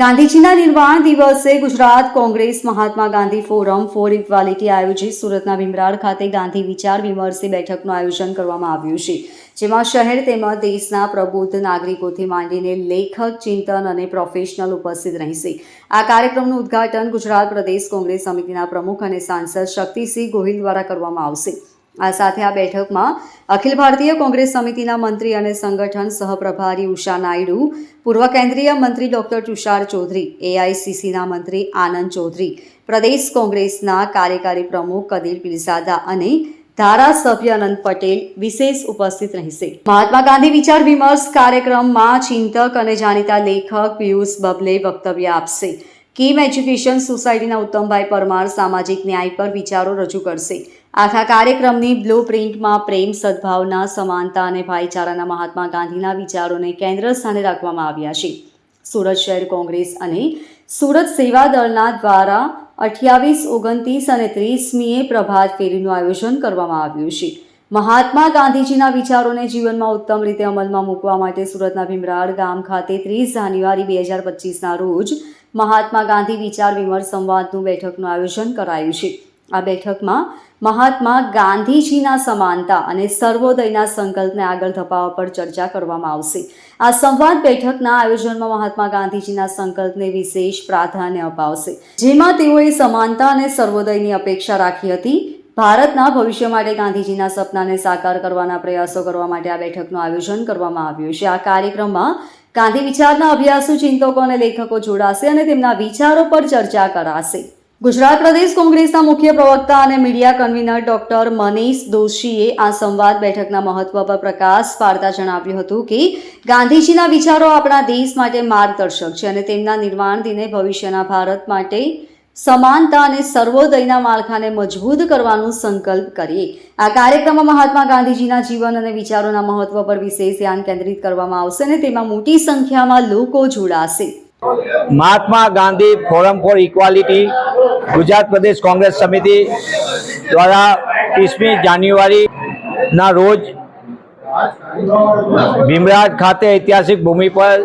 ગાંધીજીના નિર્વાણ દિવસે Gujarat Congress Mahatma Gandhi forum for equality આયોજિત સુરતના ભીમરાડ ખાતે ગાંધી વિચાર વિમર્શી બેઠકનું આયોજન કરવામાં આવ્યું છે, જેમાં શહેર તેમજ દેશના પ્રબુદ્ધ નાગરિકોથી માંડીને લેખક, ચિંતન અને પ્રોફેશનલ ઉપસ્થિત રહેશે. આ કાર્યક્રમનું ઉદ્ઘાટન ગુજરાત પ્રદેશ કોંગ્રેસ સમિતિના પ્રમુખ અને સાંસદ શક્તિસિંહ ગોહિલ દ્વારા કરવામાં આવશે. આ સાથે આ બેઠકમાં અખિલ ભારતીય કોંગ્રેસ સમિતિના મંત્રી અને સંગઠન સહપ્રભારી ઉષા નાયડુ, પૂર્વ કેન્દ્રીય મંત્રી ડોક્ટર તુષાર ચૌધરી એઆઈસીસીના મંત્રી આનંદ ચૌધરી, પ્રદેશ કોંગ્રેસના કાર્યકારી પ્રમુખ કદીર પીરઝાદા અને ધારાસભ્ય અનંત પટેલ વિશેષ ઉપસ્થિત રહેશે. મહાત્મા ગાંધી વિચાર વિમર્શ કાર્યક્રમમાં ચિંતક અને જાણીતા લેખક પિયુષ બબલે વક્તવ્ય આપશે. કીમ એજ્યુકેશન સોસાયટીના ઉત્તમભાઈ પરમાર સામાજિક ન્યાય પર વિચારો રજૂ કરશે. આખા કાર્યક્રમની બ્લુ પ્રિન્ટમાં પ્રેમ, સદભાવના, સમાનતા અને ભાઈચારાના મહાત્મા ગાંધીના વિચારોને કેન્દ્ર સ્થાને રાખવામાં આવ્યા છે. સુરત શહેર કોંગ્રેસ અને સુરત સેવા દળના દ્વારા અઠ્યાવીસ, ઓગણત્રીસ અને ત્રીસમીએ પ્રભાત ફેરીનું આયોજન કરવામાં આવ્યું છે. મહાત્મા ગાંધીજીના વિચારોને જીવનમાં ઉત્તમ રીતે અમલમાં મૂકવા માટે સુરતના ભીમરાડ ગામ ખાતે ત્રીસ જાન્યુઆરી બે હજાર પચીસના રોજ મહાત્મા ગાંધી વિચાર વિમર્શ સંવાદનું બેઠકનું આયોજન કરાયું છે. આ બેઠકમાં મહાત્મા ગાંધીજીના સમાનતા અને સર્વોદયના સંકલ્પને આગળ ધપાવવા પર ચર્ચા કરવામાં આવશે. આ સંવાદ બેઠકના આયોજનમાં મહાત્મા ગાંધીજીના સંકલ્પને વિશેષ પ્રાધાન્ય અપાવશે. જેમાં તેઓએ સમાનતા અને સર્વોદયની અપેક્ષા રાખી હતી. ભારતના ભવિષ્ય માટે ગાંધીજીના સપનાને સાકાર કરવાના પ્રયાસો કરવા માટે આ બેઠકનું આયોજન કરવામાં આવ્યું છે. આ કાર્યક્રમમાં ગાંધી વિચારના અભ્યાસુ, ચિંતકો અને લેખકો જોડાશે અને તેમના વિચારો પર ચર્ચા કરાશે. ગુજરાત પ્રદેશ કોંગ્રેસના મુખ્ય પ્રવક્તા અને મીડિયા કન્વીનર ડોક્ટર મનીષ દોશીએ આ સંવાદ બેઠકના મહત્વ પર પ્રકાશ પાડતા જણાવ્યું હતું કે ગાંધીજીના વિચારો આપણા દેશ માટે માર્ગદર્શક છે અને તેમના નિર્વાણ દિને ભવિષ્યના ભારત માટે સમાનતા અને સર્વોદયના માળખાને મજબૂત કરવાનો સંકલ્પ કરીએ. આ કાર્યક્રમમાં મહાત્મા ગાંધીજીના જીવન અને વિચારોના મહત્વ પર વિશેષ ધ્યાન કેન્દ્રિત કરવામાં આવશે અને તેમાં મોટી સંખ્યામાં લોકો જોડાશે. Mahatma Gandhi forum for equality Gujarat Pradesh Congress Samiti દ્વારા ત્રીસમી જાન્યુઆરીના રોજ ભીમરાજ ખાતે ઐતિહાસિક ભૂમિ પર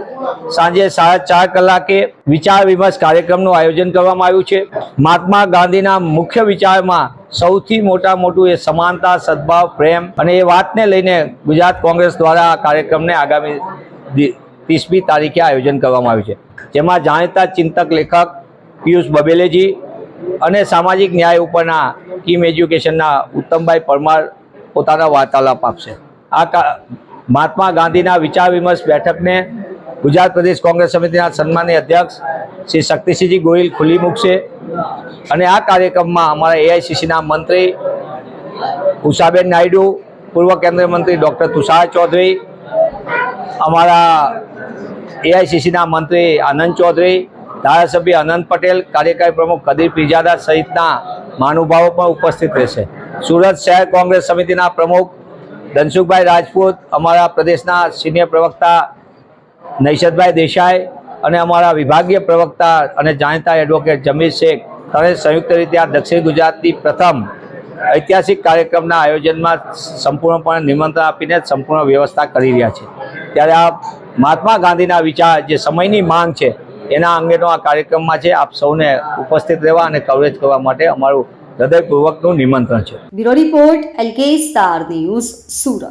સાંજે સાડા ચાર કલાકે વિચાર વિમર્શ કાર્યક્રમનું આયોજન કરવામાં આવ્યું છે. મહાત્મા ગાંધીના મુખ્ય વિચારમાં સૌથી મોટા મોટું એ સમાનતા, સદભાવ, પ્રેમ અને એ વાતને લઈને ગુજરાત કોંગ્રેસ દ્વારા આ કાર્યક્રમને આગામી ત્રીસમી તારીખે આયોજન કરવામાં આવ્યું છે. જેમાં જાણીતા ચિંતક લેખક પિયુષ બબેલેજી અને સામાજિક ન્યાય ઉપરના કિમ એજ્યુકેશનના ઉત્તમભાઈ પરમાર પોતાના વાર્તાલાપ આપશે. આ મહાત્મા ગાંધીના વિચાર વિમર્શ બેઠકને ગુજરાત પ્રદેશ કોંગ્રેસ સમિતિના સન્માનીય અધ્યક્ષ શ્રી શક્તિસિંહજી ગોહિલ ખુલ્લી મૂકશે. અને આ કાર્યક્રમમાં અમારા એઆઈસીસીના મંત્રી ઉષાબેન નાયડુ, પૂર્વ કેન્દ્રીય મંત્રી ડૉક્ટર તુષાર ચૌધરી અમારા એઆઈસીસીના મંત્રી આનંદ ચૌધરી, ધારાસભ્ય અનંત પટેલ, કાર્યકારી પ્રમુખ કદીર પીજાદા સહિતના મહાનુભાવો પણ ઉપસ્થિત રહેશે. સુરત શહેર કોંગ્રેસ સમિતિના પ્રમુખ ધનસુખભાઈ રાજપૂત, અમારા પ્રદેશના સિનિયર પ્રવક્તા નૈશદભાઈ દેસાઈ અને અમારા વિભાગીય પ્રવક્તા અને જાણીતા એડવોકેટ જમીર શેખ. ત્રણે સંયુક્ત રીતે આ દક્ષિણ ગુજરાતની પ્રથમ ઐતિહાસિક કાર્યક્રમના આયોજનમાં સંપૂર્ણપણે નિમંત્રણ આપીને સંપૂર્ણ વ્યવસ્થા કરી રહ્યા છે. ત્યારે આ મહાત્મા ગાંધીના વિચાર, જે સમયની માંગ છે, એના અંગેનો આ કાર્યક્રમમાં છે, આપ સૌને ઉપસ્થિત રહેવા અને કવરેજ કરવા માટે અમારું હૃદયપૂર્વકનું નિમંત્રણ છે. Bureau report, L K star news, Surat.